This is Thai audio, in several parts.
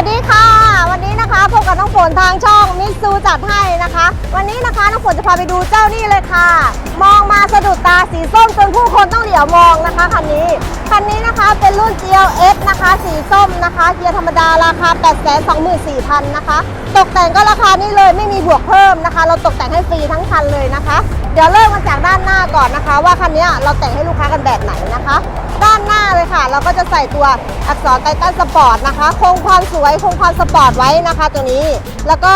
วัสดีค่ะ ลทางช่องมิซูจัดให้นะคะ วันนี้นะคะน้ำฝนจะพาไปดูเจ้านี่เลยค่ะ มองมาสะดุดตาสีส้มจนผู้คนต้องเหลียวมองนะคะคันนี้คันนี้นะคะเป็นรุ่น GLS นะคะ สีส้มนะคะเกียร์ธรรมดาราคา 824,000นะคะ ตกแต่งก็ราคานี้เลยไม่มีบวกเพิ่มนะคะ เราตกแต่งให้ฟรีทั้งคันเลยนะคะ เดี๋ยวเริ่มมาจากด้านหน้าก่อนนะคะ ว่าคันนี้เราแต่งให้ลูกค้ากันแบบไหนนะคะด้านหน้าเลยค่ะ เราก็จะใส่ตัวอักษรไททันสปอร์ตนะคะ คงความสวยคงความสปอร์ตไว้นะคะตัวนี้ แล้วก็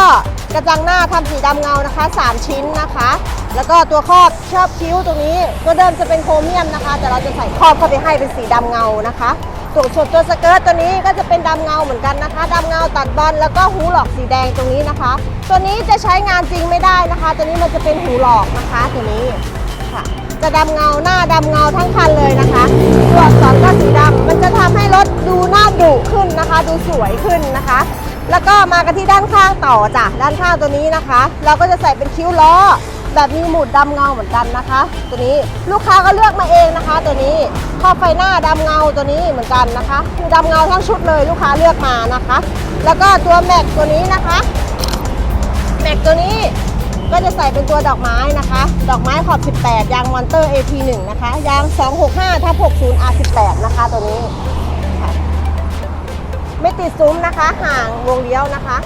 กระจังหน้าทำสีดำเงานะคะ 3 ชิ้นนะคะ แล้วก็ตัวครอบชอบคิ้วตรงนี้ตัวเดิมจะเป็นโครเมียมนะคะ แต่เราจะใส่ครอบเข้าไปให้เป็นสีดำเงานะคะตัวส่วนตัวสเกิร์ตตัวนี้ก็จะเป็นดำเงาเหมือนกันนะคะดำเงาตัดบอลแล้วก็หูหลอกสีแดงตรงนี้นะคะ ตัวนี้จะใช้งานจริงไม่ได้นะคะ ตัวนี้มันจะเป็นหูหลอกนะคะตัวนี้ค่ะ จะดำเงาหน้าดำเงาทั้งคันเลยนะคะตัวอักษรก็สีดำมันจะทำให้รถดูหน้าดุขึ้นนะคะ ดูสวยขึ้นนะคะ แล้วก็มากันที่ด้านข้างต่อจ้ะด้านข้างตัวนี้นะคะ เราก็จะใส่เป็นคิ้วล้อ แบบมีหมุดดำเงาเหมือนกันนะคะ ตัวนี้ลูกค้าก็เลือกมาเองนะคะ ตัวนี้ข้อบไฟหน้าดำเงาตัวนี้เหมือนกันนะคะคือดำเงาทั้งชุดเลยลูกค้าเลือกมานะคะ แล้วก็ตัวแม็กตัวนี้นะคะแม็กตัวนี้ก็จะใส่เป็นตัวดอกไม้นะคะ ดอกไม้ขอบ 18 ยางมอนเตอร์ AP1 นะคะ ยาง 265ทับ60 R18 นะคะตัวนี้ ไม่ติดซุ้มนะคะ ห่างวงเลี้ยวนะคะ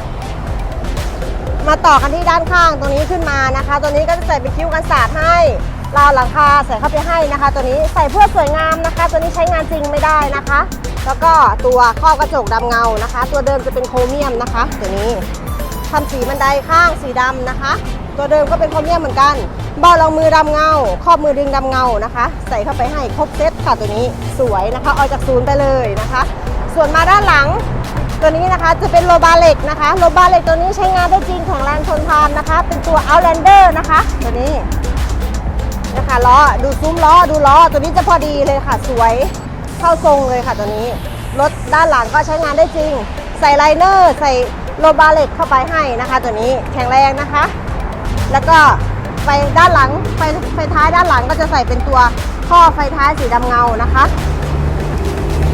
มาต่อกันที่ด้านข้างตรงนี้ขึ้นมานะคะ ตัวนี้ก็จะใส่เป็นคิ้วกันศาสตร์ให้ราวหลังคาใส่เข้าไปให้นะคะ ตัวนี้ใส่เพื่อสวยงามนะคะ ตัวนี้ใช้งานจริงไม่ได้นะคะ แล้วก็ตัวครอบกระจกดำเงานะคะ ตัวเดิมจะเป็นโครเมียมนะคะ ตัวนี้ทำสีบันไดข้างสีดำนะคะ ตัวเดิมก็เป็นโครเมียมเหมือนกันเบารองมือดำเงาครอบมือดึงดำเงานะคะ ใส่เข้าไปให้ครบเซตค่ะตัวนี้สวยนะคะออกจากศูนย์ไปเลยนะคะ ส่วนมาด้านหลัง ตัวนี้นะคะจะเป็นโลบาเล็กนะคะโลบาเล็กตัวนี้ใช้งานได้จริงแข็งแรงทนทานนะคะ เป็นตัว Outlander นะคะ ตัวนี้นะคะล้อดูซุ้มล้อดูล้อตัวนี้จะพอดีเลยค่ะสวยเข้าทรงเลยค่ะตัวนี้รถด้านหลังก็ใช้งานได้จริง ใส่ไลเนอร์ใส่โลบาเล็กเข้าไปให้นะคะ ตัวนี้แข็งแรงนะคะ แล้วก็ไฟด้านหลังไฟไฟท้ายด้านหลังก็จะใส่เป็นตัวข้อไฟท้ายสีดำเงานะคะ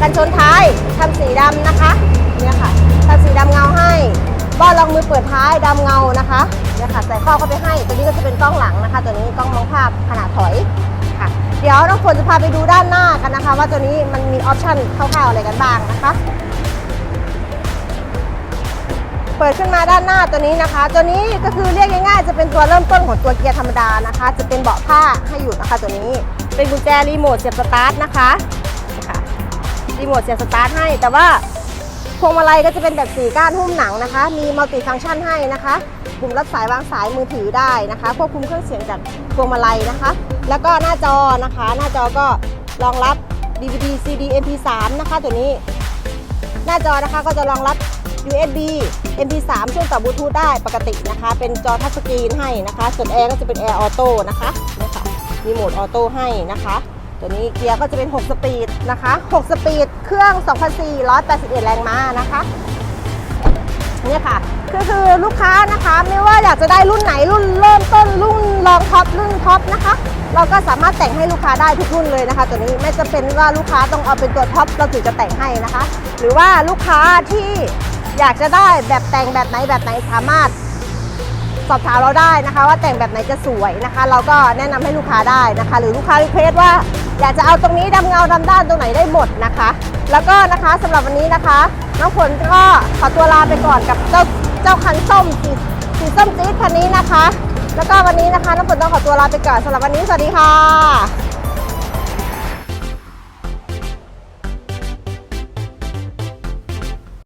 กันชนท้ายทำสีดำนะคะเนี่ยค่ะทำสีดำเงาให้บ้านรองมือเปิดท้ายดำเงานะคะเนี่ยค่ะใส่ข้อเข้าไปให้ ตัวนี้ก็จะเป็นกล้องหลังนะคะ ตัวนี้กล้องมองภาพขนาดถอยค่ะ เดี๋ยวน้องฝนจะพาไปดูด้านหน้ากันนะคะ ว่าตัวนี้มันมีออปชั่นคร่าวๆอะไรกันบ้างนะคะเปิดขึ้นมาด้านหน้าตัวนี้นะคะ ตัวนี้ก็คือเรียกง่ายๆ จะเป็นตัวเริ่มต้นของตัวเกียร์ธรรมดานะคะ จะเป็นเบาะผ้าให้อยู่นะคะตัวนี้ เป็นกุญแจรีโมทเสียบสตาร์ทนะคะ รีโมทเสียสตาร์ทให้ แต่ว่าพวงมาลัยก็จะเป็นแบบสีก้านหุ้มหนังนะคะ มีมัลติฟังก์ชันให้นะคะปุ่มรับสายวางสายมือถือได้นะคะควบคุมเครื่องเสียงจากพวงมาลัยนะคะ แล้วก็หน้าจอนะคะ หน้าจอก็รองรับ DVD CD MP3 นะคะตัวนี้ หน้าจอนะคะก็จะรองรับ USB MP3 เชื่อมต่อบลูทูธได้ปกตินะคะ เป็นจอทัชสกรีนให้นะคะ ส่วนแอร์ก็จะเป็นแอร์ออโต้นะคะนี่ค่ะมีโหมดออโต้ให้นะคะ ตัวนี้เกียร์ก็จะเป็น 6 สปีดนะคะ 6 สปีด เครื่อง 2,481 แรงม้านะคะเนี่ยค่ะคือคือลูกค้านะคะไม่ว่าอยากจะได้รุ่นไหนรุ่นเริ่มต้นรุ่นรองท็อปรุ่นท็อปนะคะ เราก็สามารถแต่งให้ลูกค้าได้ทุกรุ่นเลยนะคะ ตัวนี้ไม่จำเป็นว่าลูกค้าต้องเอาเป็นตัวท็อปเราถึงจะแต่งให้นะคะ หรือว่าลูกค้าที่อยากจะได้แบบแต่งแบบไหนแบบไหนสามารถ สอบถามเราได้นะคะ ว่าแต่งแบบไหนจะสวยนะคะ เราก็แนะนำให้ลูกค้าได้นะคะ หรือลูกค้ารีเควสว่าอยากจะเอาตรงนี้ดำเงาดำด้านตรงไหนได้หมดนะคะ แล้วก็นะคะสำหรับวันนี้นะคะน้องฝนก็ขอตัวลาไปก่อนกับเจ้าเจ้าคันส้มสีสีส้มจี๊ดคันนี้นะคะ แล้วก็วันนี้นะคะน้องฝนต้องขอตัวลาไปก่อนสำหรับวันนี้สวัสดีค่ะ